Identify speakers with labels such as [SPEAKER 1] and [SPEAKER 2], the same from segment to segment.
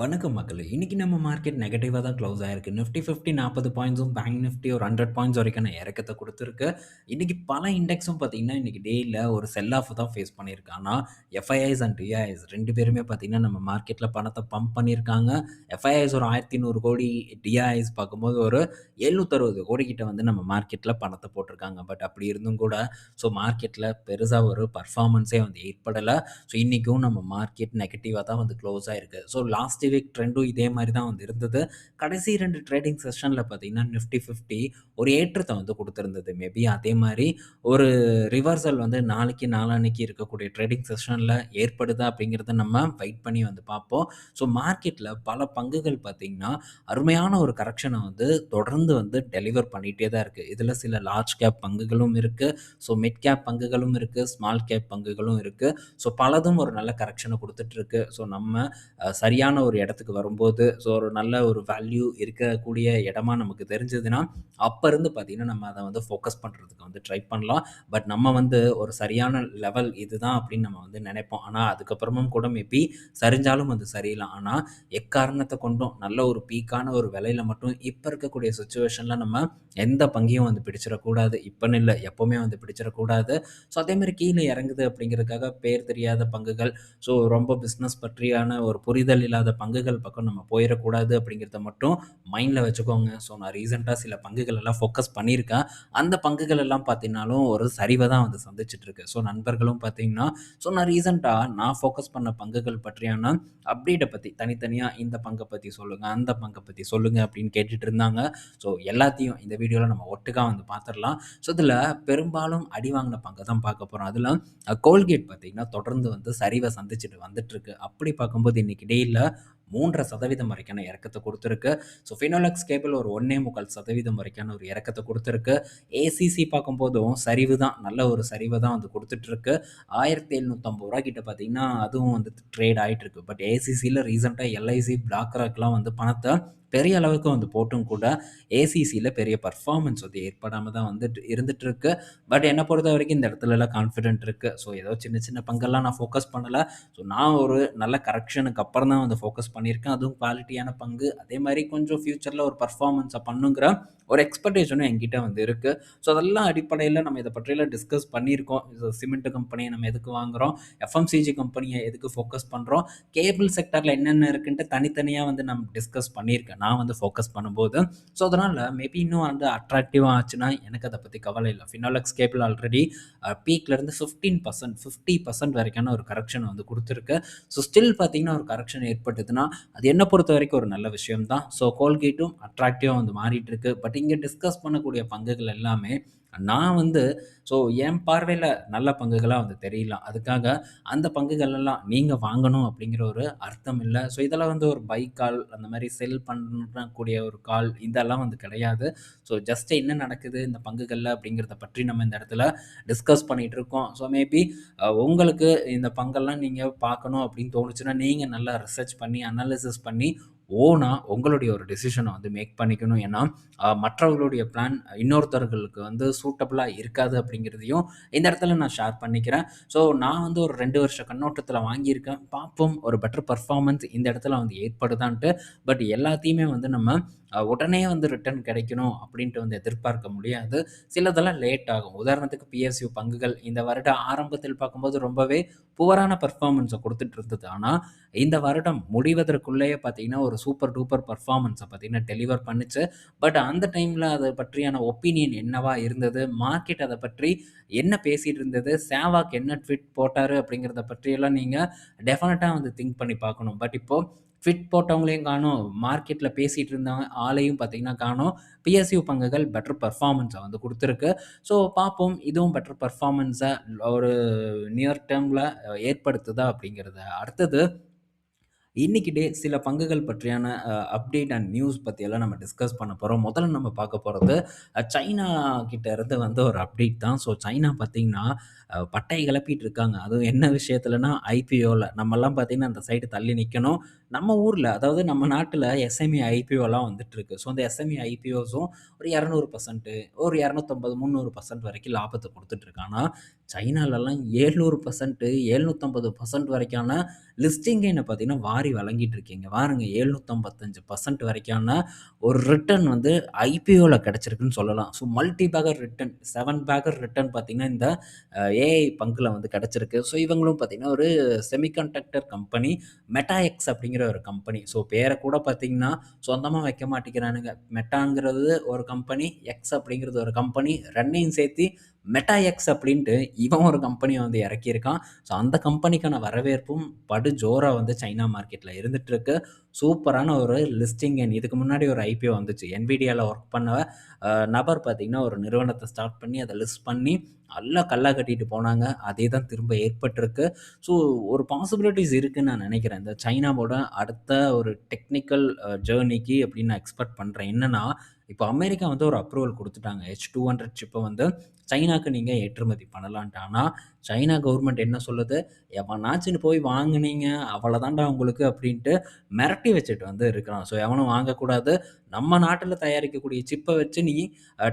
[SPEAKER 1] வணக்கம் மக்கள் இன்றைக்கி நம்ம மார்க்கெட் நெகட்டிவாக தான் க்ளோஸ் ஆயிருக்கு. நிஃப்டி 50 40 பாயிண்ட்ஸும், பேங்க் நிஃப்டி ஒரு 100 பாயிண்ட்ஸ் வரைக்கான இறக்கத்தை கொடுத்துருக்கு இன்னைக்கு பல இண்டெக்ஸும் பார்த்தீங்கன்னா, இன்றைக்கி டேயில் ஒரு செல் ஆஃப் தான் ஃபேஸ் பண்ணியிருக்கு. ஆனால் எஃப்ஐஐஸ் அண்ட் டிஐஐஸ் ரெண்டு பேருமே பார்த்திங்கன்னா நம்ம மார்க்கெட்டில் பணத்தை பம்ப் பண்ணியிருக்காங்க. எஃப்ஐஐஸ் ஒரு 1100 கோடி, டிஐஐஸ் பார்க்கும்போது ஒரு 760 கோடி கிட்ட வந்து நம்ம மார்க்கெட்டில் பணத்தை போட்டிருக்காங்க. பட் அப்படி இருந்தும் கூட, ஸோ மார்க்கெட்டில் பெருசாக ஒரு பர்ஃபார்மன்ஸே வந்து ஏற்படலை ஸோ இன்றைக்கும் நம்ம மார்க்கெட் நெகட்டிவாக தான் வந்து க்ளோஸ் ஆயிருக்கு. ஸோ லாஸ்ட் வீக் ட்ரெண்டும் இதே மாதிரி தான் வந்து இருந்தது. கடைசி ரெண்டு ட்ரேடிங் செஷனில் பார்த்தீங்கன்னா, நிஃப்டி 50 ஒரு ஏற்றத்தை வந்து கொடுத்துருந்தது. மேபி அதே மாதிரி ஒரு ரிவர்சல் வந்து நாளைக்கு, நாளான்னைக்கு இருக்கக்கூடிய ட்ரேடிங் செஷனில் ஏற்படுதா அப்படிங்கிறத நம்ம வெயிட் பண்ணி வந்து பார்ப்போம். ஸோ மார்க்கெட்டில் பல பங்குகள் பார்த்திங்கன்னா அருமையான ஒரு கரெக்ஷனை வந்து தொடர்ந்து வந்து டெலிவர் பண்ணிகிட்டே தான் இருக்குது இதில் சில லார்ஜ் கேப் பங்குகளும் இருக்குது ஸோ மிட் கேப் பங்குகளும் இருக்குது ஸ்மால் கேப் பங்குகளும் இருக்குது ஸோ பலதும் ஒரு நல்ல கரெக்ஷனை கொடுத்துட்ருக்கு ஸோ நம்ம சரியான ஒரு இடத்துக்கு வரும்போது, ஸோ ஒரு நல்ல ஒரு வேல்யூ இருக்கக்கூடிய இடமா நமக்கு தெரிஞ்சதுன்னா, அப்போ இருந்து பார்த்தீங்கன்னா, நம்ம அதை வந்து ஃபோக்கஸ் பண்ணுறதுக்கு வந்து ட்ரை பண்ணலாம். பட் நம்ம வந்து ஒரு சரியான லெவல் இதுதான் அப்படின்னு நம்ம வந்து நினைப்போம் ஆனால் அதுக்கப்புறமும் கூட மேபி சரிஞ்சாலும் அது சரியில்லாம். ஆனால் எக்காரணத்தை கொண்டும் நல்ல ஒரு பீக்கான ஒரு விலையில மட்டும் இப்போ இருக்கக்கூடிய சுச்சுவேஷனில் நம்ம எந்த பங்கையும் வந்து பிடிச்சிடக்கூடாது இப்போன்னு இல்லை எப்போவுமே வந்து பிடிச்சிடக்கூடாது ஸோ அதே கீழே இறங்குது அப்படிங்கிறதுக்காக பேர் தெரியாத பங்குகள், ஸோ ரொம்ப பிஸ்னஸ் பற்றியான ஒரு புரிதல் இல்லாத பங்கு பங்குகள் பக்கம் நம்ம போயிடக்கூடாது அப்படிங்கிறத மட்டும் மைண்டில் வச்சுக்கோங்க. ஸோ நான் ரீசெண்டாக சில பங்குகள் எல்லாம் ஃபோக்கஸ் பண்ணியிருக்கேன். அந்த பங்குகள் எல்லாம் பார்த்தீங்கனாலும் ஒரு சரிவை தான் வந்து சந்திச்சுட்டுருக்கு. ஸோ நண்பர்களும் பார்த்தீங்கன்னா, ஸோ நான் ரீசெண்டாக நான் ஃபோக்கஸ் பண்ண பங்குகள் பற்றியான அப்டேட்டை பற்றி தனித்தனியாக இந்த பங்கை பற்றி சொல்லுங்கள் அந்த பங்கை பற்றி சொல்லுங்கள் அப்படின்னு கேட்டுட்டு இருந்தாங்க. ஸோ எல்லாத்தையும் இந்த வீடியோவில் நம்ம ஒட்டுக்காக வந்து பார்த்துடலாம் ஸோ இதில் பெரும்பாலும் அடி வாங்கின பங்கை தான் பார்க்க போகிறோம் அதில் கோல்கேட் பார்த்தீங்கன்னா, தொடர்ந்து வந்து சரிவை சந்திச்சுட்டு வந்துட்டுருக்கு. அப்படி பார்க்கும்போது இன்னைக்கு மூன்றரை சதவீதம் வரைக்கான இறக்கத்தை கொடுத்துருக்கு ஸோ ஃபினோலக்ஸ் கேபிள் ஒரு 1.25% வரைக்கான ஒரு இறக்கத்தை கொடுத்துருக்கு ஏசிசி பார்க்கும்போதும் சரிவு தான். நல்ல ஒரு சரிவை தான் வந்து கொடுத்துட்ருக்கு ஆயிரத்தி எழுநூற்றம்பது ரூபா கிட்ட பார்த்தீங்கன்னா, அதுவும் வந்து ட்ரேட் ஆயிட்டுருக்கு. பட் ஏசிசியில் ரீசெண்டாக எல்ஐசி, பிளாக் ராக்லாம் வந்து பணத்தை பெரிய அளவுக்கு வந்து போட்டும் கூட, ஏசிசியில் பெரிய பர்ஃபார்மன்ஸ் வந்து ஏற்படாமல் தான் வந்துட்டு இருந்துகிட்ருக்கு பட் என்னை பொறுத்த வரைக்கும் இந்த இடத்துலலாம் கான்ஃபிடென்ட் இருக்குது ஸோ ஏதோ சின்ன சின்ன பங்கெல்லாம் நான் ஃபோக்கஸ் பண்ணலை ஸோ நான் ஒரு நல்ல கரெக்ஷனுக்கு அப்புறம் தான் வந்து ஃபோக்கஸ் பண்ணியிருக்கேன். அதுவும் குவாலிட்டியான பங்கு. அதே மாதிரி கொஞ்சம் ஃப்யூச்சரில் ஒரு பர்ஃபார்மன்ஸை பண்ணுங்கிற ஒரு எக்ஸ்பெக்டேஷனும் என்கிட்ட வந்து இருக்குது ஸோ அதெல்லாம் அடிப்படையில் நம்ம இதை பற்றியெல்லாம் டிஸ்கஸ் பண்ணியிருக்கோம். சிமெண்ட் கம்பெனியை நம்ம எதுக்கு வாங்குகிறோம் எஃப்எம்சிஜி கம்பெனியை எதுக்கு ஃபோக்கஸ் பண்ணுறோம் கேபிள் செக்டரில் என்னென்ன இருக்குன்ட்டு தனித்தனியாக வந்து நம்ம டிஸ்கஸ் பண்ணியிருக்கேன். நான் வந்து ஃபோக்கஸ் பண்ணும்போது. ஸோ அதனால் மேபி இன்னும் வந்து அட்ராக்டிவாக ஆச்சுன்னா, எனக்கு அதை பற்றி கவலை இல்லை ஃபினாலக்ஸ் கேபிள் ஆல்ரெடி பீக்லேருந்து ஃபிஃப்டீன் பர்சன்ட் ஃபிஃப்டி பர்சன்ட் வரைக்கான ஒரு கரெக்ஷன் வந்து கொடுத்துருக்கு ஸோ ஸ்டில் பார்த்தீங்கன்னா, ஒரு கரெக்ஷன் ஏற்பட்டதுன்னா, அது என்ன பொறுத்தவரைக்கும் ஒரு நல்ல விஷயம் தான். ஸோ கோல்கேட்டும் அட்ராக்டிவாக வந்து மாறிட்டுருக்கு. பட் இங்கே டிஸ்கஸ் பண்ணக்கூடிய பங்குகள் எல்லாமே நான் வந்து ஸோ என் பார்வையில் நல்ல பங்குகளாக வந்து தெரியலாம். அதுக்காக அந்த பங்குகள் எல்லாம் நீங்கள் வாங்கணும் அப்படிங்கிற ஒரு அர்த்தம் இல்லை ஸோ இதெல்லாம் வந்து ஒரு பை கால் அந்த மாதிரி செல் பண்ணக்கூடிய ஒரு கால் இதெல்லாம் வந்து கிடையாது. ஸோ ஜஸ்ட் என்ன நடக்குது இந்த பங்குகளில் அப்படிங்கிறத பற்றி நம்ம இந்த இடத்துல டிஸ்கஸ் பண்ணிகிட்டு இருக்கோம் ஸோ மேபி உங்களுக்கு இந்த பங்கெல்லாம் நீங்கள் பார்க்கணும் அப்படின்னு தோணுச்சுன்னா, நீங்கள் நல்லா ரிசர்ச் பண்ணி, அனாலிசிஸ் பண்ணி ஓனாக உங்களுடைய ஒரு டெசிஷனை வந்து மேக் பண்ணிக்கணும். ஏன்னா, மற்றவர்களுடைய பிளான் இன்னொருத்தர்களுக்கு வந்து சூட்டபுளாக இருக்காது அப்படிங்கிறதையும் இந்த இடத்துல நான் ஷேர் பண்ணிக்கிறேன். ஸோ நான் வந்து ஒரு ரெண்டு வருஷ கண்ணோட்டத்தில் வாங்கியிருக்கேன். பார்ப்போம் ஒரு பெட்டர் பர்ஃபார்மன்ஸ் இந்த இடத்துல வந்து ஏற்படுதான்ட்டு. பட் எல்லாத்தையுமே வந்து நம்ம உடனே வந்து ரிட்டர்ன் கிடைக்கணும் அப்படின்ட்டு வந்து எதிர்பார்க்க முடியாது. சிலதெல்லாம் லேட் ஆகும். உதாரணத்துக்கு பிஎஸ்யூ பங்குகள் இந்த வருட ஆரம்பத்தில் பார்க்கும்போது ரொம்பவே புவரான பர்ஃபார்மன்ஸை கொடுத்துட்டு இருந்தது. ஆனால் இந்த வருடம் முடிவதற்குள்ளேயே பார்த்தீங்கன்னா, ஒரு சூப்பர் டூப்பர் பர்ஃபார்மன்ஸை பார்த்தீங்கன்னா டெலிவர் பண்ணுச்சு. பட் அந்த டைமில் அதை பற்றியான ஒப்பீனியன் என்னவா இருந்தது? மார்க்கெட் அதை பற்றி என்ன பேசிகிட்டு இருந்தது? சேவாக் என்ன ட்வீட் போட்டார் அப்படிங்கிறத பற்றியெல்லாம் நீங்கள் டெஃபினட்டாக வந்து திங்க் பண்ணி பார்க்கணும். பட் இப்போது ஃபிட் போட்டவங்களையும் காணும் மார்க்கெட்டில் பேசிகிட்டு இருந்தவங்க ஆளையும் பார்த்தீங்கன்னா காணும் பிஎஸ்யூ பங்குகள் பெட்டர் பர்ஃபார்மன்ஸை வந்து கொடுத்துருக்கு ஸோ பார்ப்போம். இதுவும் பெட்டர் பர்ஃபார்மன்ஸை ஒரு நியர் டேர்மில் ஏற்படுத்துதா அப்படிங்கிறத. அடுத்தது இன்னைக்கு டே சில பங்குகள் பற்றியான அப்டேட் அண்ட் நியூஸ் பற்றியெல்லாம் நம்ம டிஸ்கஸ் பண்ண போகிறோம் முதல்ல நம்ம பார்க்க போகிறது சைனா கிட்ட இருந்து ஒரு அப்டேட் தான். ஸோ சைனா பார்த்தீங்கன்னா, பட்டையை கிளப்பிட்டு இருக்காங்க. அதுவும் என்ன விஷயத்துலனா ஐபிஓவில் நம்மலாம் பார்த்தீங்கன்னா, அந்த சைடு தள்ளி நிற்கணும் நம்ம ஊரில் அதாவது நம்ம நாட்டில் எஸ்எம்இ ஐபிஓலாம் வந்துட்டுருக்கு. ஸோ அந்த எஸ்எம்இ ஐபிஓஸும் ஒரு 200% ஒரு 250, 300% வரைக்கும் லாபத்தை கொடுத்துட்ருக்கானா சைனாலெல்லாம் ஏழ்நூறு பர்சன்ட்டு ஏழ்நூற்றம்பது பர்சன்ட் வரைக்கான லிஸ்டிங் என்ன பார்த்தீங்கன்னா வாரி வழங்கிட்டு இருக்கீங்க. வாருங்க ஏழ்நூற்றம்பத்தஞ்சு பர்சன்ட் வரைக்கான ஒரு ரிட்டர்ன் வந்து ஐபிஓவில் கிடச்சிருக்குன்னு சொல்லலாம். So multibagger return seven bagger return பார்த்தீங்கன்னா, இந்த ஏஐ பங்குல வந்து கிடச்சிருக்கு ஸோ இவங்களும் பார்த்தீங்கன்னா, ஒரு செமிகண்டக்டர் கம்பெனி மெட்டா எக்ஸ் அப்படிங்கிற ஒரு கம்பெனி. ஸோ பேரை கூட பார்த்திங்கன்னா சொந்தமாக வைக்க மாட்டேங்கிறானுங்க. மெட்டாங்கிறது ஒரு கம்பெனி, எக்ஸ் அப்படிங்கிறது ஒரு கம்பெனி ரெண்டையும் சேர்த்து மெட்டா எக்ஸ் அப்படின்ட்டு இவன் ஒரு கம்பெனியை வந்து இறக்கியிருக்கான். ஸோ அந்த கம்பெனிக்கான வரவேற்பும் படு ஜோராக வந்து சைனா மார்க்கெட்டில் இருந்துகிட்ருக்கு சூப்பரான ஒரு லிஸ்டிங் அண்ட் இதுக்கு முன்னாடி ஒரு ஐபிஓ வந்துச்சு. என்விடியாவில் ஒர்க் பண்ண நபர் பார்த்திங்கன்னா ஒரு நிறுவனத்தை ஸ்டார்ட் பண்ணி அதை லிஸ்ட் பண்ணி நல்லா கல்லா கட்டிட்டு போனாங்க. அதே தான் திரும்ப ஏற்பட்டிருக்கு. ஸோ ஒரு பாசிபிலிட்டிஸ் இருக்குன்னு நான் நினைக்கிறேன். இந்த சைனாவோட அடுத்த ஒரு டெக்னிக்கல் ஜேர்னிக்கு அப்படின்னு நான் எக்ஸ்பெக்ட் பண்ணுறேன் என்னென்னா இப்போ அமெரிக்கா வந்து ஒரு அப்ரூவல் கொடுத்துட்டாங்க ஹெச் டூ ஹண்ட்ரட் சிப்பை வந்து சைனாக்கு நீங்கள் ஏற்றுமதி பண்ணலான்ட்டு. ஆனால் சைனா கவர்மெண்ட் என்ன சொல்லுது, எவனாச்சும் போய் வாங்குனீங்க அவ்வளோதான்டா உங்களுக்கு அப்படின்ட்டு மிரட்டி வச்சுட்டு வந்து இருக்கிறான். ஸோ எவனும் வாங்கக்கூடாது. நம்ம நாட்டில் தயாரிக்கக்கூடிய சிப்பை வச்சு நீ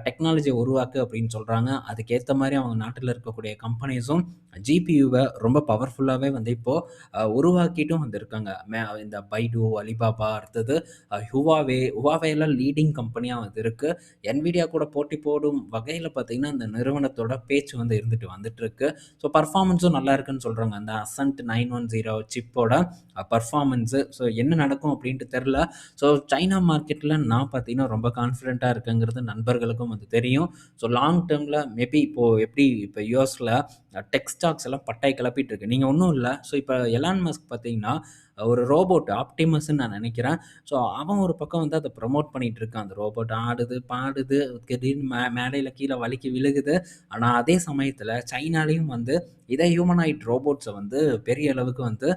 [SPEAKER 1] டெக்னாலஜியை உருவாக்கு அப்படின்னு சொல்கிறாங்க அதுக்கேற்ற மாதிரி அவங்க நாட்டில் இருக்கக்கூடிய கம்பெனிஸும் ஜிபியூவை ரொம்ப பவர்ஃபுல்லாகவே வந்து இப்போது உருவாக்கிட்டும் வந்திருக்காங்க. மே இந்த பைடு, அலிபாபா அடுத்தது ஹுவாவே, ஹுவாவேலாம் லீடிங் கம்பெனியாக வந்து இருக்குது என்விடியா கூட போட்டி போடும் வகையில் பார்த்தீங்கன்னா, இந்த நிறுவனத்தோட பேச்சு வந்து இருந்துட்டு வந்துட்டுருக்கு. ஸோ பர்ஃபார்மன்ஸும் நல்லா இருக்குன்னு சொல்கிறாங்க அந்த அசன்ட் 910 சிப்போட பர்ஃபார்மன்ஸு ஸோ என்ன நடக்கும் அப்படின்ட்டு தெரில ஸோ சைனா மார்க்கெட்டில் நான் பார்த்தீங்கன்னா, ரொம்ப கான்ஃபிடென்ட்டாக இருக்குங்கிறது நண்பர்களுக்கும் வந்து தெரியும். ஸோ லாங் டேர்மில் மேபி இப்போது எப்படி இப்போ யூஎஸில் டெக் ஸ்டாக்ஸ் எல்லாம் பட்டை கிளப்பிட்டு இருக்கு. நீங்கள் ஒன்றும் இல்லை ஸோ இப்போ எலான் மஸ்க் பார்த்தீங்கன்னா, ஒரு ரோபோட் ஆப்டிமஸ்ன்னு நான் நினைக்கிறேன். ஸோ அவன் ஒரு பக்கம் வந்து அதை ப்ரமோட் பண்ணிட்டு இருக்கான். அந்த ரோபோட் ஆடுது, பாடுது, திடீர்னு மே மேடையில் கீழே வலிக்கு விழுகுது. ஆனால் அதே சமயத்தில் சைனாலையும் வந்து இதே ஹியூமனாய்ட் ரோபோட்ஸை வந்து பெரிய அளவுக்கு வந்து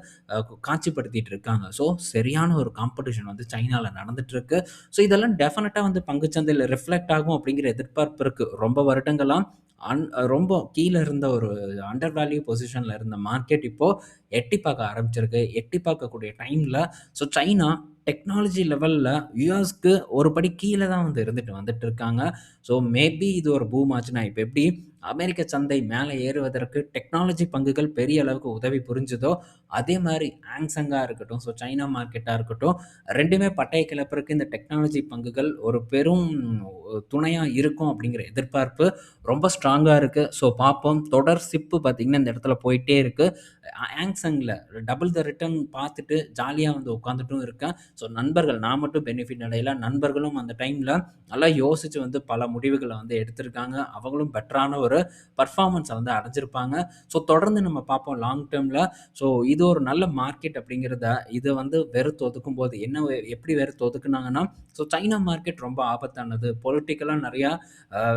[SPEAKER 1] காட்சிப்படுத்திட்டு இருக்காங்க. ஸோ சரியான ஒரு காம்படிஷன் வந்து சைனாவில் நடந்துட்டுருக்கு ஸோ இதெல்லாம் டெஃபினட்டாக வந்து பங்குச்சந்தையில் ரிஃப்ளெக்ட் ஆகும் அப்படிங்கிற எதிர்பார்ப்பு இருக்குது ரொம்ப வருடங்களாக அன் ரொம்ப கீழே இருந்த ஒரு அண்டர் வேல்யூ பொசிஷனில் இருந்த மார்க்கெட் இப்போது எட்டி பார்க்க ஆரம்பிச்சிருக்கு. எட்டி பார்க்கக்கூடிய டைமில் ஸோ சைனா டெக்னாலஜி லெவலில் யூஎஸ்க்கு ஒரு படி கீழே தான் வந்து இருந்துட்டு வந்துட்டு இருக்காங்க. ஸோ மேபி இது ஒரு பூம் ஆச்சுன்னா, இப்போ எப்படி அமெரிக்க சந்தை மேலே ஏறுவதற்கு டெக்னாலஜி பங்குகள் பெரிய அளவுக்கு உதவி புரிஞ்சுதோ அதே மாதிரி ஹாங்செங்கா இருக்கட்டும், ஸோ சைனா மார்க்கெட்டாக இருக்கட்டும், ரெண்டுமே பட்டய கிளப்புறக்கு இந்த டெக்னாலஜி பங்குகள் ஒரு பெரும் துணையாக இருக்கும் அப்படிங்கிற எதிர்பார்ப்பு ரொம்ப ஸ்ட்ராங்காக இருக்குது ஸோ பார்ப்போம். தொடர் சிப்பு பார்த்திங்கன்னா இந்த இடத்துல போயிட்டே இருக்குது ஆங்சங்கில் டபுள் த ரிட்டர்ன் பார்த்துட்டு ஜாலியாக வந்து உட்காந்துட்டும் இருக்கேன். ஸோ நண்பர்கள் நான் மட்டும் பெனிஃபிட் அடையல. நண்பர்களும் அந்த டைமில் நல்லா யோசித்து வந்து பல முடிவுகளை வந்து எடுத்திருக்காங்க. அவங்களும் பெட்டரான ஒரு பர்ஃபார்மன்ஸை வந்து அடைஞ்சிருப்பாங்க. ஸோ தொடர்ந்து நம்ம பார்ப்போம் லாங் டேர்மில் ஸோ இது ஒரு நல்ல மார்க்கெட் அப்படிங்கிறத இதை வந்து வெறுத்து ஒதுக்கும் போது என்ன எப்படி வெறுத்து ஒதுக்குனாங்கன்னா, ஸோ சைனா மார்க்கெட் ரொம்ப ஆபத்தானது. பொலிட்டிக்கலாக நிறையா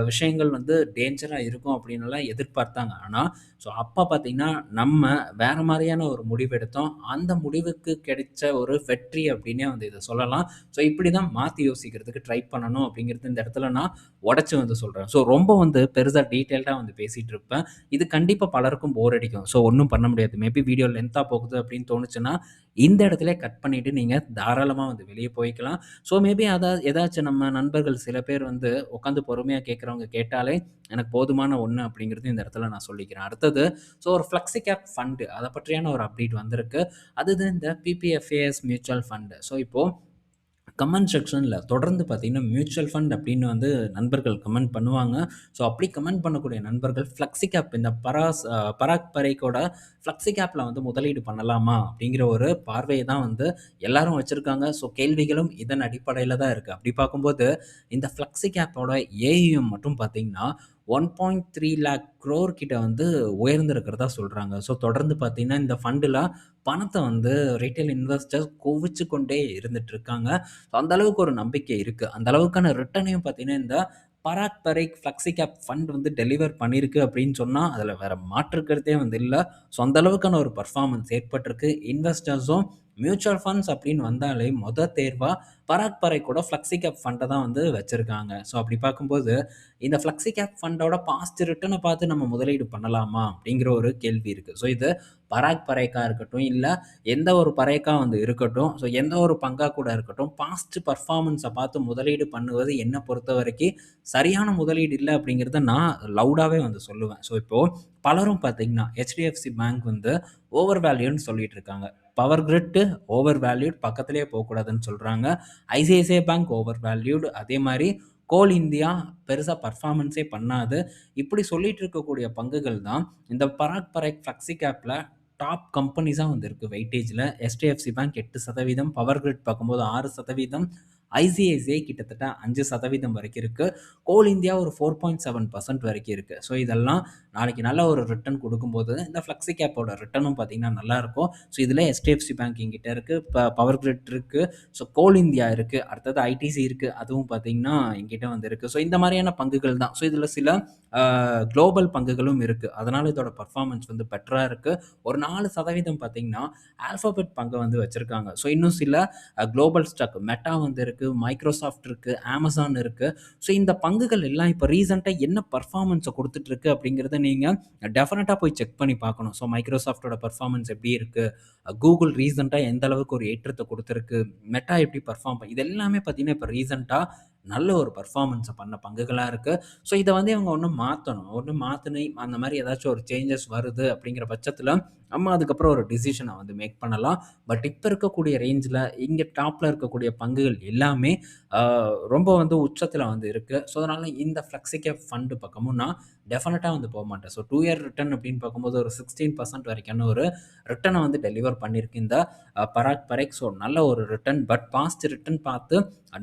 [SPEAKER 1] விஷயங்கள் வந்து டேஞ்சராக இருக்கும் அப்படின்னுலாம் எதிர்பார்த்தாங்க. ஆனால் ஸோ அப்போ பார்த்தீங்கன்னா, நம்ம வேறு மாதிரியான ஒரு முடிவு எடுத்தோம். அந்த முடிவுக்கு கிடைச்ச ஒரு வெற்றி அப்படின்னே வந்து இதை சொல்லலாம். ஸோ இப்படி தான் மாற்றி யோசிக்கிறதுக்கு ட்ரை பண்ணணும் அப்படிங்கிறது இந்த இடத்துல நான் உடச்சி வந்து சொல்றேன். ஸோ ரொம்ப வந்து பெருசா டீட்டெயில்டா வந்து பேசிட்டு இருப்பேன். இது கண்டிப்பாக பலருக்கும் போர் அடிக்கும். ஸோ ஒன்றும் பண்ண முடியாது. மேபி வீடியோ லென்த்தா போகுது அப்படின்னு தோணுச்சுன்னா, இந்த இடத்துல கட் பண்ணிட்டு நீங்க தாராளமாக வந்து வெளியே போய்க்கலாம். ஸோ மேபி அதாவது ஏதாச்சும் நம்ம நண்பர்கள் சில பேர் வந்து உட்காந்து பொறுமையா கேட்குறவங்க கேட்டாலே எனக்கு போதுமான ஒன்று அப்படிங்கிறது இந்த இடத்துல நான் சொல்லிக்கிறேன். அடுத்தது ஸோ ஒரு ஃப்ளக்ஸி கேப் ஃபண்டு அதை பற்றியான ஒரு அப்டேட் வந்திருக்கு. அதுதான் இந்த PPFAS mutual fund so so இப்போ கமெண்ட் செக்ஷனில் தொடர்ந்து பார்த்தீங்கன்னா, மியூச்சுவல் ஃபண்ட் அப்படின்னு வந்து நண்பர்கள் கமெண்ட் பண்ணுவாங்க. ஸோ அப்படி கமெண்ட் பண்ணக்கூடிய நண்பர்கள் ஃப்ளக்ஸி கேப் இந்த பராஸ் பராக் பரேக்கோட ஃப்ளெக்ஸி கேப்பில் வந்து முதலீடு பண்ணலாமா? அப்படிங்கிற ஒரு பார்வையை தான் வந்து எல்லாரும் வச்சுருக்காங்க ஸோ கேள்விகளும் இதன் அடிப்படையில் தான் இருக்குது அப்படி பார்க்கும்போது இந்த ஃப்ளெக்ஸி கேப்போட ஏஇஎம் மட்டும் பார்த்தீங்கன்னா, 1.3 லேக் க்ரோர் கிட்ட வந்து உயர்ந்திருக்கிறதா சொல்கிறாங்க ஸோ தொடர்ந்து பார்த்தீங்கன்னா, இந்த ஃபண்டில் பணத்தை வந்து ரீட்டைல் இன்வெஸ்டர்ஸ் குவிச்சு கொண்டே இருந்துட்டு இருக்காங்க. ஸோ அந்த அளவுக்கு ஒரு நம்பிக்கை இருக்குது அந்த அளவுக்கான ரிட்டர்னையும் பார்த்தீங்கன்னா, இந்த Parag Parikh flexi cap fund வந்து டெலிவர் பண்ணியிருக்கு அப்படின்னு சொன்னால் அதில் வேறு மாற்று வந்து இல்லை ஸோ அந்த அளவுக்கான ஒரு பர்ஃபார்மன்ஸ் ஏற்பட்டிருக்கு. இன்வெஸ்டர்ஸும் மியூச்சுவல் ஃபண்ட்ஸ் அப்படின்னு வந்தாலே மொத தேர்வாக பராக் பறை கூட ஃப்ளக்ஸி கேப் ஃபண்டை தான் வந்து வச்சுருக்காங்க ஸோ அப்படி பார்க்கும்போது, இந்த ஃப்ளெக்ஸி கேப் ஃபண்டோட பாஸ்ட் ரிட்டர்னை பார்த்து நம்ம முதலீடு பண்ணலாமா? அப்படிங்கிற ஒரு கேள்வி இருக்குது ஸோ இது பராக் பறைக்காக இருக்கட்டும், இல்லை எந்த ஒரு பறைக்காக வந்து இருக்கட்டும், ஸோ எந்த ஒரு பங்காக கூட இருக்கட்டும், பாஸ்ட் பர்ஃபார்மன்ஸை பார்த்து முதலீடு பண்ணுவது என்ன பொறுத்தவரைக்கு சரியான முதலீடு இல்லை அப்படிங்கிறத நான் லவுடாகவே வந்து சொல்லுவேன். ஸோ இப்போது பலரும் பார்த்தீங்கன்னா, ஹெச்டிஎஃப்சி பேங்க் வந்து ஓவர் வேல்யூன்னு சொல்லிட்டு இருக்காங்க பவர் கிரிட்டு ஓவர் வேல்யூட் பக்கத்துலேயே போகக்கூடாதுன்னு சொல்கிறாங்க ஐசிஐசிஐ பேங்க் ஓவர் வேல்யூடு அதே மாதிரி கோல் இந்தியா பெருசாக பர்ஃபார்மன்ஸே பண்ணாது. இப்படி சொல்லிட்டு இருக்கக்கூடிய பங்குகள் தான் இந்த பராக் பரக் ஃப்ளெக்ஸி கேப்பில் டாப் கம்பெனிஸாக வந்திருக்கு. வெயிட்டேஜில் எஸ்டிஎஃப்சி பேங்க் எட்டு சதவீதம் பவர் கிரிட் பார்க்கும்போது ஆறு சதவீதம் ஐசிஐசிஐ கிட்டத்தட்ட அஞ்சு சதவீதம் வரைக்கும் இருக்குது கோல் இந்தியா ஒரு ஃபோர் பாயிண்ட் செவன் பர்சன்ட் வரைக்கும் இருக்குது ஸோ இதெல்லாம் நாளைக்கு நல்ல ஒரு ரிட்டர்ன் கொடுக்கும்போது இந்த ஃப்ளெக்ஸி கேப்போட ரிட்டர்னும் பார்த்திங்கன்னா நல்லாயிருக்கும் ஸோ இதில் எஸ்டிஎஃப்சி பேங்க் எங்கிட்ட இருக்குது இப்போ பவர் கிரிட் இருக்குது ஸோ கோல் இந்தியா இருக்குது அடுத்தது ஐடிசி இருக்குது அதுவும் பார்த்திங்கன்னா எங்கிட்ட வந்து இருக்குது ஸோ இந்த மாதிரியான பங்குகள் தான். ஸோ இதில் சில குளோபல் பங்குகளும் இருக்குது அதனால் இதோட பர்ஃபார்மன்ஸ் வந்து பெட்டராக இருக்குது ஒரு நாலு சதவீதம் பார்த்திங்கன்னா ஆல்ஃபாபெட் பங்கை வந்து வச்சுருக்காங்க. ஸோ இன்னும் சில குளோபல் ஸ்டாக் மெட்டா வந்து இருக்குது இருக்குது மைக்ரோசாஃப்ட் இருக்குது அமேசான் இருக்குது ஸோ இந்த பங்குகள் எல்லாம் இப்போ ரீசெண்டாக என்ன பர்ஃபார்மன்ஸை கொடுத்துட்ருக்கு அப்படிங்கிறத நீங்கள் டெஃபினட்டாக போய் செக் பண்ணி பார்க்கணும். ஸோ மைக்ரோசாஃப்டோட பர்ஃபார்மன்ஸ் எப்படி இருக்குது கூகுள் ரீசெண்டாக எந்த அளவுக்கு ஒரு ஏற்றத்தை கொடுத்துருக்கு? மெட்டா எப்படி பர்ஃபார்ம் இது எல்லாமே பார்த்தீங்கன்னா இப்போ ரீசெண்டாக நல்ல ஒரு பர்ஃபார்மன்ஸை பண்ண பங்குகளாக இருக்குது ஸோ இதை வந்து இவங்க ஒன்று மாற்றணும் ஒன்று மாற்றினி அந்த மாதிரி ஏதாச்சும் ஒரு சேஞ்சஸ் வருது அப்படிங்கிற பட்சத்தில் நம்ம அதுக்கப்புறம் ஒரு டிசிஷனை வந்து மேக் பண்ணலாம். பட் இப்போ இருக்கக்கூடிய ரேஞ்சில் இங்கே டாப்பில் இருக்கக்கூடிய பங்குகள் எல்லாமே ரொம்ப வந்து உச்சத்தில் வந்து இருக்குது ஸோ அதனால் இந்த ஃப்ளெக்ஸிகேப் ஃபண்டு பக்கமும் நான் டெஃபினட்டாக வந்து போக மாட்டேன். ஸோ டூ இயர் ரிட்டர்ன் அப்படின்னு பார்க்கும்போது ஒரு சிக்ஸ்டீன் பர்சன்ட் வரைக்கும் ஒரு ரிட்டனை வந்து டெலிவர் பண்ணியிருக்கு இந்த பராக் பரேக். ஸோ நல்ல ஒரு ரிட்டர்ன் பட் பாஸ்ட் ரிட்டர்ன் பார்த்து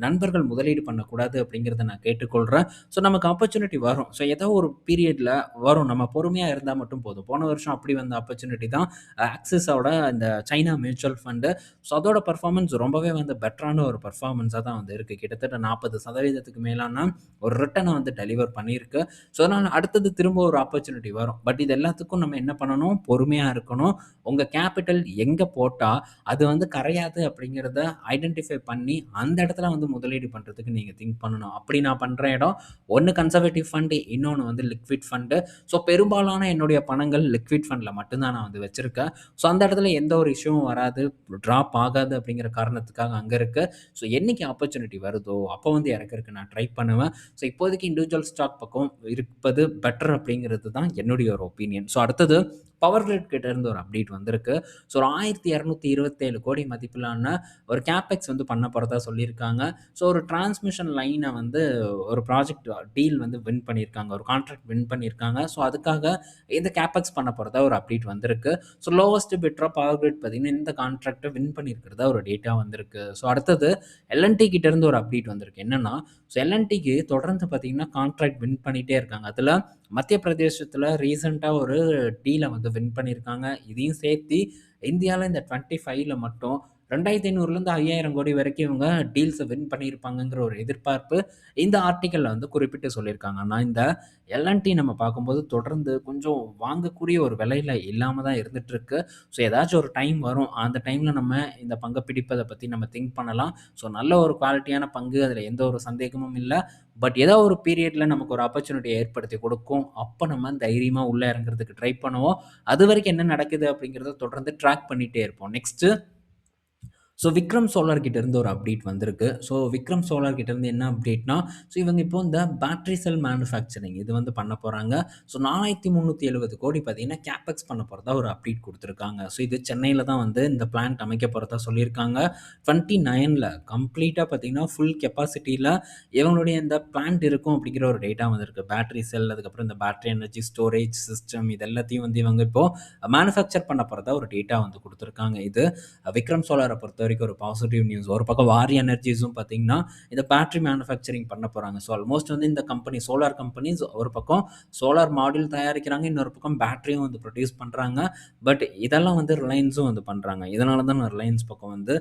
[SPEAKER 1] நண்பர்கள் முதலீடு பண்ணக்கூடாது அப்படிங்கிறத நான் கேட்டுக்கொள்கிறேன் ஸோ நமக்கு ஆப்பர்ச்சுனிட்டி வரும். ஸோ ஏதோ ஒரு பீரியடில் வரும். நம்ம பொறுமையாக இருந்தால் மட்டும் போதும். போன வருஷம் அப்படி வந்த ஆப்பர்ச்சுனிட்டி தான் ஆக்சிஸோட இந்த சைனா மியூச்சுவல் ஃபண்டு ஸோ அதோட பர்ஃபார்மன்ஸ் ரொம்பவே வந்து பெட்டரான ஒரு பர்ஃபார்மன்ஸாக தான் வந்து இருக்குது கிட்டத்தட்ட நாற்பது சதவீதத்துக்கு மேலான ஒரு ரிட்டனை வந்து டெலிவர் பண்ணியிருக்கு. ஸோ அதனால் அடுத்தது திரும்ப ஒரு ஆப்பர்ச்சுனிட்டி வரும். பட் இது எல்லாத்துக்கும் நம்ம என்ன பண்ணணும்? பொறுமையாக இருக்கணும். உங்கள் கேபிட்டல் எங்கே போட்டால் அது வந்து கரையாது அப்படிங்கிறத ஐடென்டிஃபை பண்ணி அந்த இடத்துல வந்து முதலீடு பண்ணுறதுக்கு நீங்கள் திங்க் பண்ணணும். அப்படி நான் பண்ணுற இடம் ஒன்று கன்சர்வேட்டிவ் ஃபண்டு இன்னொன்று வந்து லிக்விட் ஃபண்டு ஸோ பெரும்பாலான என்னுடைய பணங்கள் லிக்விட் ஃபண்டில் மட்டும்தான் நான் வந்து வச்சுருக்கேன். ஸோ அந்த இடத்துல எந்த ஒரு இஷ்யூவும் வராது. ட்ராப் ஆகாது அப்படிங்கிற காரணத்துக்காக அங்கே இருக்குது ஸோ என்றைக்கு ஆப்பர்ச்சுனிட்டி வருதோ அப்போ வந்து இறக்கிறதுக்கு நான் ட்ரை பண்ணுவேன். ஸோ இப்போதைக்கு இண்டிவிஜுவல் ஸ்டாக் பக்கம் இருப்பது பெட்டர் அப்படிங்கிறது தான் என்னுடைய ஒரு ஒப்பீனியன் ஸோ அடுத்தது பவர் கிரிட் கிட்டேருந்து ஒரு அப்டேட் வந்திருக்கு. ஸோ ஒரு ஆயிரத்தி இரநூத்தி இருபத்தேழு கோடி மதிப்பிலான ஒரு கேபெக்ஸ் வந்து பண்ண போகிறதா சொல்லியிருக்காங்க. ஸோ ஒரு டிரான்ஸ்மிஷன் லைனை வந்து ஒரு ப்ராஜெக்ட் டீல் வந்து வின் பண்ணியிருக்காங்க. ஒரு கான்ட்ராக்ட் வின் பண்ணியிருக்காங்க. ஸோ அதுக்காக இந்த கேபெக்ஸ் பண்ண போகிறதா ஒரு அப்டேட் வந்திருக்கு. So lowest bidder power grid பார்த்தீங்கன்னா இந்த கான்ட்ராக்டை வின் பண்ணியிருக்கிறதா ஒரு டேட்டா வந்திருக்கு. ஸோ அடுத்தது எல்என்டி கிட்டேருந்து ஒரு அப்டேட் வந்திருக்கு. என்னென்னா ஸோ எல்என்டிக்கு தொடர்ந்து பார்த்தீங்கன்னா கான்ட்ராக்ட் வின் பண்ணிகிட்டே இருக்காங்க. அதில் மத்திய பிரதேசத்தில் ரீசெண்டாக ஒரு டீலை வந்து வின் பண்ணியிருக்காங்க இதையும் சேர்த்து இந்தியாவில் இந்த டுவெண்ட்டி ஃபைவ்ல மட்டும் ரெண்டாயிரத்தி ஐநூறுலேருந்து ஐயாயிரம் கோடி வரைக்கும் இவங்க டீல்ஸை வின் பண்ணியிருப்பாங்கங்கிற ஒரு எதிர்பார்ப்பு இந்த ஆர்டிக்கலில் வந்து குறிப்பிட்டு சொல்லியிருக்காங்க. ஆனால் இந்த எல்என்டி நம்ம பார்க்கும்போது தொடர்ந்து கொஞ்சம் வாங்கக்கூடிய ஒரு விலையில் இல்லாமல் தான் இருந்துகிட்ருக்கு ஸோ ஏதாச்சும் ஒரு டைம் வரும். அந்த டைமில் நம்ம இந்த பங்கை பிடிப்பதை பற்றி நம்ம திங்க் பண்ணலாம். ஸோ நல்ல ஒரு குவாலிட்டியான பங்கு அதில் எந்த ஒரு சந்தேகமும் இல்லை. பட் ஏதோ ஒரு பீரியடில் நமக்கு ஒரு ஆப்பர்ச்சுனிட்டி ஏற்படுத்தி கொடுக்கும். அப்போ நம்ம தைரியமாக உள்ளே இறங்குறதுக்கு ட்ரை பண்ணுவோம். அது வரைக்கும் என்ன நடக்குது அப்படிங்கிறத தொடர்ந்து ட்ராக் பண்ணிகிட்டே இருப்போம். நெக்ஸ்ட்டு ஸோ விக்ரம் சோலார் கிட்டேருந்து ஒரு அப்டேட் வந்திருக்கு. ஸோ விக்ரம் சோலார் கிட்டேருந்து என்ன அப்டேட்னா ஸோ இவங்க இப்போ இந்த பேட்ரி செல் மேனுஃபேக்சரிங் இது வந்து பண்ண போகிறாங்க ஸோ நாலாயிரத்தி முந்நூற்றி எழுபது கோடி பார்த்தீங்கன்னா கேபெக்ஸ் பண்ண போகிறதா ஒரு அப்டேட் கொடுத்துருக்காங்க. ஸோ இது சென்னையில் தான் வந்து இந்த பிளான்ட் அமைக்க போகிறதா சொல்லியிருக்காங்க. டுவெண்ட்டி நைனில் கம்ப்ளீட்டாக பார்த்தீங்கன்னா ஃபுல் கெப்பாசிட்டியில் இவங்களுடைய இந்த பிளான்ட் இருக்கும் அப்படிங்கிற ஒரு டேட்டா வந்திருக்கு. பேட்ரி செல் அதுக்கப்புறம் இந்த பேட்ரி எனர்ஜி ஸ்டோரேஜ் சிஸ்டம் இது எல்லாத்தையும் வந்து இவங்க இப்போது மேனுஃபேக்சர் பண்ண போகிறதா ஒரு டேட்டா வந்து கொடுத்துருக்காங்க. இது விக்ரம் சோலாரை பொறுத்த வரைக்கும் ஒரு பாசிட்டிவ் நியூஸ் ஒரு பக்கம் வாரி எனர்ஜிஸும் பார்த்தீங்கன்னா இந்த பேட்ரி மேனுஃபேக்சரிங் பண்ண போகிறாங்க ஸோ ஆல்மோஸ்ட் வந்து இந்த கம்பெனி சோலார் கம்பெனிஸ் ஒரு பக்கம் சோலார் மாடியூல் தயாரிக்கிறாங்க இன்னொரு பக்கம் பேட்டரியும் வந்து ப்ரொடியூஸ் பண்ணுறாங்க பட் இதெல்லாம் வந்து ரிலையன்ஸும் வந்து பண்ணுறாங்க இதனால தான் நான் ரிலையன்ஸ் பக்கம் வந்து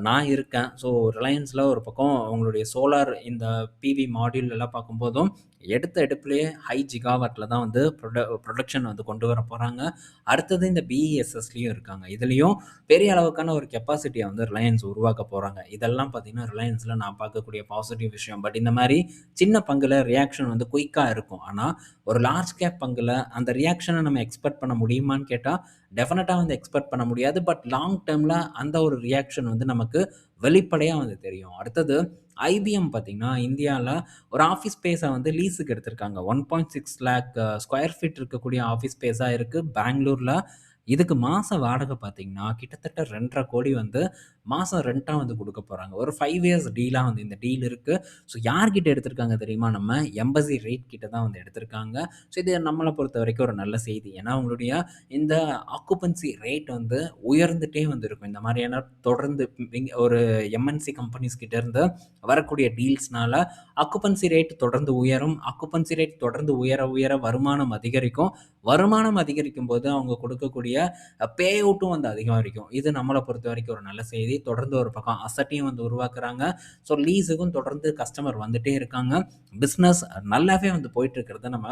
[SPEAKER 1] நான் இருக்கேன். ஸோ ரிலையன்ஸில் ஒரு பக்கம் அவங்களுடைய சோலார் இந்த பிவி மாடியூல் எல்லாம் பார்க்கும்போதும் எடுத்த எடுப்புலேயே ஹை ஜிகாவாட்டில் தான் வந்து ப்ரொட ப்ரொடக்ஷன் வந்து கொண்டு வர போகிறாங்க அடுத்தது இந்த பிஇஎஸ்எஸ்லேயும் இருக்காங்க. இதுலேயும் பெரிய அளவுக்கான ஒரு கெப்பாசிட்டியை வந்து ரிலையன்ஸ் உருவாக்க போகிறாங்க இதெல்லாம் பார்த்திங்கன்னா ரிலையன்ஸில் நான் பார்க்கக்கூடிய பாசிட்டிவ் விஷயம். பட் இந்த மாதிரி சின்ன பங்கில் ரியாக்ஷன் வந்து குயிக்காக இருக்கும். ஆனால் ஒரு லார்ஜ் கேப் பங்கில் அந்த ரியாக்ஷனை நம்ம எக்ஸ்பெக்ட் பண்ண முடியுமான்னு கேட்டால் டெஃபினட்டாக வந்து எக்ஸ்பெக்ட் பண்ண முடியாது. பட் லாங் டேர்மில் அந்த ஒரு ரியாக்ஷன் வந்து நமக்கு வெளிப்படையாக வந்து தெரியும். அடுத்தது ஐபிஎம் பார்த்திங்கன்னா இந்தியாவில் ஒரு ஆஃபீஸ் ஸ்பேஸை வந்து லீஸுக்கு எடுத்திருக்காங்க. One point six lakh square feet இருக்கக்கூடிய ஆஃபீஸ் ஸ்பேஸாக இருக்குது பெங்களூரில் இதுக்கு மாத வாடகை பார்த்தீங்கன்னா, கிட்டத்தட்ட ரெண்டரை கோடி வந்து மாதம் ரெண்டாக வந்து கொடுக்க போகிறாங்க ஒரு ஃபைவ் இயர்ஸ் டீலாக வந்து இந்த டீல் இருக்குது ஸோ யார்கிட்ட எடுத்திருக்காங்க தெரியுமா? நம்ம எம்பசி ரேட் கிட்ட தான் வந்து எடுத்திருக்காங்க. ஸோ இது நம்மளை பொறுத்த வரைக்கும் ஒரு நல்ல செய்தி. ஏன்னா, அவங்களுடைய இந்த ஆக்குபன்சி ரேட் வந்து உயர்ந்துட்டே வந்து இருக்கும். இந்த மாதிரியான தொடர்ந்து ஒரு எம்.என்.சி கம்பெனிஸ் கிட்ட இருந்து வரக்கூடிய டீல்ஸ்னால ஆக்குபன்சி ரேட் தொடர்ந்து உயரும். ஆக்குபன்சி ரேட் தொடர்ந்து உயர, உயர வருமானம் அதிகரிக்கும். வருமானம் அதிகரிக்கும் போது அவங்க கொடுக்கக்கூடிய பே அவுட்டும் வந்து அதிகரிக்கும். இது பொறுத்த வரைக்கும் ஒரு நல்ல செய்தி. தொடர்ந்து ஒரு பக்கம் அசட்டையும் வந்து உருவாக்குறாங்க. ஸோ லீஸுக்கும் தொடர்ந்து கஸ்டமர் வந்துட்டே இருக்காங்க. பிஸ்னஸ் நல்லாவே வந்து போயிட்டு இருக்கிறத நம்ம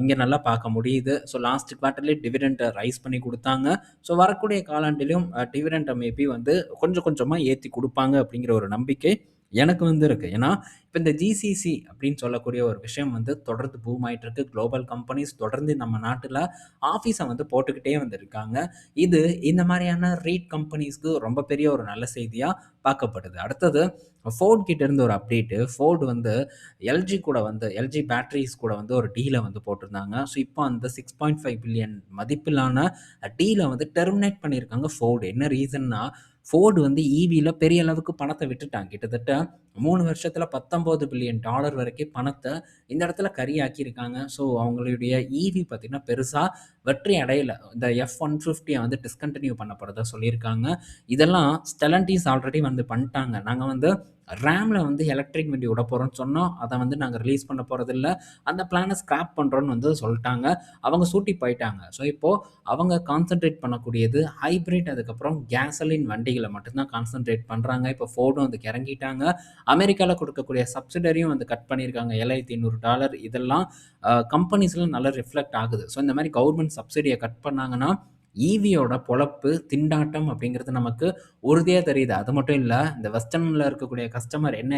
[SPEAKER 1] இங்கே நல்லா பார்க்க முடியுது. ஸோ லாஸ்ட் குவார்ட்டர்லயே டிவிடெண்ட்டை ரைஸ் பண்ணி கொடுத்தாங்க ஸோ வரக்கூடிய காலாண்டிலையும் டிவிடெண்ட்டை மேபி வந்து கொஞ்சம் கொஞ்சமாக ஏற்றி கொடுப்பாங்க அப்படிங்கிற ஒரு நம்பிக்கை எனக்கு வந்து இருக்குது ஏன்னா, இப்போ இந்த ஜிசிசி அப்படின்னு சொல்லக்கூடிய ஒரு விஷயம் வந்து தொடர்ந்து பூம் ஆகிட்டு இருக்கு. குளோபல் கம்பெனிஸ் தொடர்ந்து நம்ம நாட்டில் ஆஃபீஸை வந்து போட்டுக்கிட்டே வந்துருக்காங்க இது இந்த மாதிரியான ரீட் கம்பெனிஸ்க்கு ரொம்ப பெரிய ஒரு நல்ல செய்தியாக பார்க்கப்படுது. அடுத்தது ஃபோர்ட் கிட்ட இருந்து ஒரு அப்டேட்டு. ஃபோர்டு வந்து எல்ஜி கூட வந்து எல்ஜி பேட்ரிஸ் கூட வந்து ஒரு டீலை வந்து போட்டிருந்தாங்க. ஸோ இப்போ அந்த 6.5 பில்லியன் மதிப்பிலான டீலை வந்து டெர்மினேட் பண்ணியிருக்காங்க ஃபோர்டு என்ன ரீசன்னா, ஃபோர்ட் வந்து ஈவியில் பெரிய அளவுக்கு பணத்தை விட்டுட்டாங்க. கிட்டத்தட்ட மூணு வருஷத்தில் பத்தொம்போது பில்லியன் டாலர் வரைக்கும் பணத்தை இந்த இடத்துல கரியாக்கியிருக்காங்க. ஸோ அவங்களுடைய ஈவி பார்த்தீங்கன்னா, பெருசாக வெற்றி அடையலை இந்த எஃப் ஒன் ஃபிஃப்டியை வந்து டிஸ்கண்டினியூ பண்ண சொல்லியிருக்காங்க. இதெல்லாம் ஸ்டெலண்டிஸ் ஆல்ரெடி வந்து பண்ணிட்டாங்க. நாங்கள் வந்து ரேமில் வந்து எலக்ட்ரிக் வண்டி விட போகிறோன்னு சொன்னோம். அதை வந்து நாங்கள் ரிலீஸ் பண்ண போகிறதில்ல அந்த பிளானை ஸ்க்ராப் பண்ணுறோன்னு வந்து சொல்லிட்டாங்க அவங்க சூட்டி போயிட்டாங்க. ஸோ இப்போது அவங்க கான்சன்ட்ரேட் பண்ணக்கூடியது ஹைபிரிட் அதுக்கப்புறம் கேசலின் வண்டிகளை மட்டும்தான் கான்சென்ட்ரேட் கான்சன்ட்ரேட் இப்போ ஃபோர்டும் வந்து இறங்கிட்டாங்க. அமெரிக்காவில் கொடுக்கக்கூடிய சப்சிடரியும் வந்து கட் பண்ணியிருக்காங்க. $7,500 இதெல்லாம் கம்பெனிஸில் நல்லா ரிஃப்ளெக்ட் ஆகுது. ஸோ இந்த மாதிரி கவர்மெண்ட் சப்சிடியை கட் பண்ணாங்கன்னா, ஈவியோட பொழப்பு, திண்டாட்டம் அப்படிங்கிறது நமக்கு உறுதியாக தெரியுது. அது மட்டும் இல்லை இந்த வெஸ்டர்னில் இருக்கக்கூடிய கஸ்டமர் என்ன